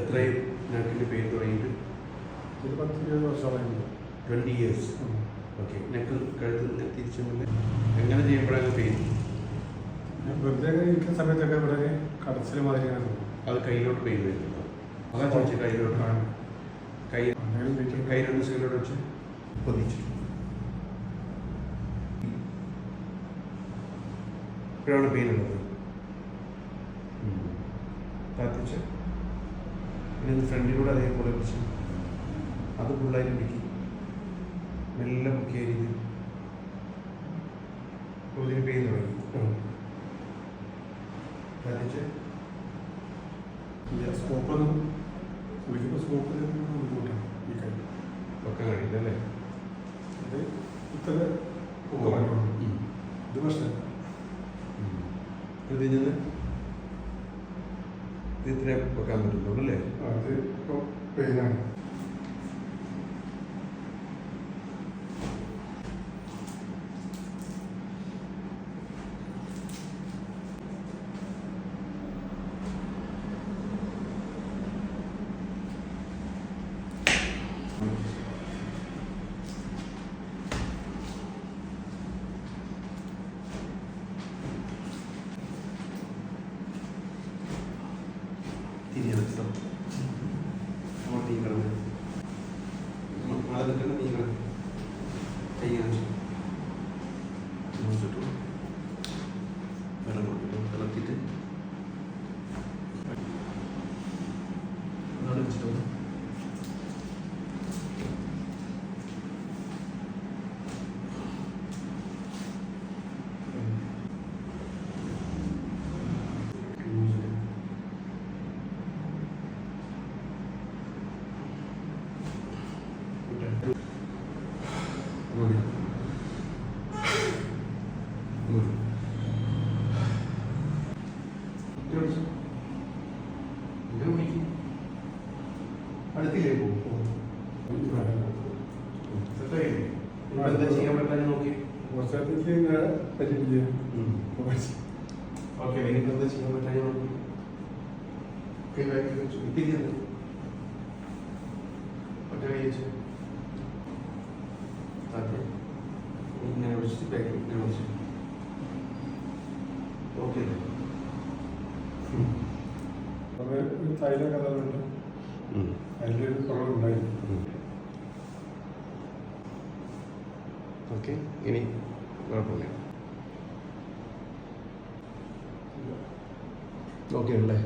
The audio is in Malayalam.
എത്രയും നെക്കിന്റെ പെയിൻ തുടങ്ങിയിട്ട്? ഒരു പത്ത് ഇരുപത് വർഷമായി ട്വന്റി ഇയേഴ്സ് ഓക്കെ നെക്ക് കഴുത്ത് തിരിച്ചു എങ്ങനെ ചെയ്യുമ്പോഴാണ് പെയിൻ ഞാൻ വെറുതെ ഇരിക്കുന്ന സമയത്തൊക്കെ ഒരു കടച്ചിൽ മാതിരിയാണ് അത് കയ്യിലോട്ട് പെയിൻ വരുന്നുണ്ടോ? അതാ ചോദിച്ചു കയ്യിലോട്ട് കൈ കൈ രണ്ട് സൈഡിലോട്ട് വെച്ച് പൊതിച്ചു. ഇപ്പോഴാണ് പെയിൻ ഉള്ളത്. താത്തിച്ച്? ഇനി ഫ്രണ്ടിലൂടെ അതേപോലെ വെച്ച് അത് ഫുള്ളായിട്ട് പിടിക്കും. മെല്ലെ മുക്കിയ രീതി. ഇതിന് പെയിൻ തുടങ്ങി. താത്തിച്ച് സ്കോപ്പൊന്നും വിളിക്കുമ്പോൾ സ്കോപ്പ് ബുദ്ധിമുട്ടാണ് ഈ കൈ ഒക്കെ കഴിയില്ലല്ലേ അത് ഇത് ഇത്ര. ഇത് പ്രശ്നം ഇത് ഇത് ഇത്ര വെക്കാൻ പറ്റുന്നുള്ളൂ അല്ലേ? അത് ഇപ്പോൾ പെയിനാണ് തിരിയണം അങ്ങോട്ട് നീങ്ങണം അത് നിൽക്കണം നീങ്ങണം അടുത്തില്ലേ പോകും എന്താ ചെയ്യാൻ പറ്റാൻ നോക്കി ഇങ്ങനെ പറ്റിപ്പില്ല ഓക്കെ ഇനിയിപ്പോ എന്താ ചെയ്യാൻ പറ്റാൻ നോക്കി ഇപ്പിരിയത് ഒറ്റ കൈ വെച്ചു ഇങ്ങനെ വിളിച്ചിട്ട് ബാക്കി ഇങ്ങനെ വിളിച്ചു ഓക്കെ. തൈല കഥകളുണ്ട് അതിലൊരു കുറവുണ്ടായിരുന്നു ഓക്കെ ഇനി കുഴപ്പമില്ല. ഓക്കെ അല്ലേ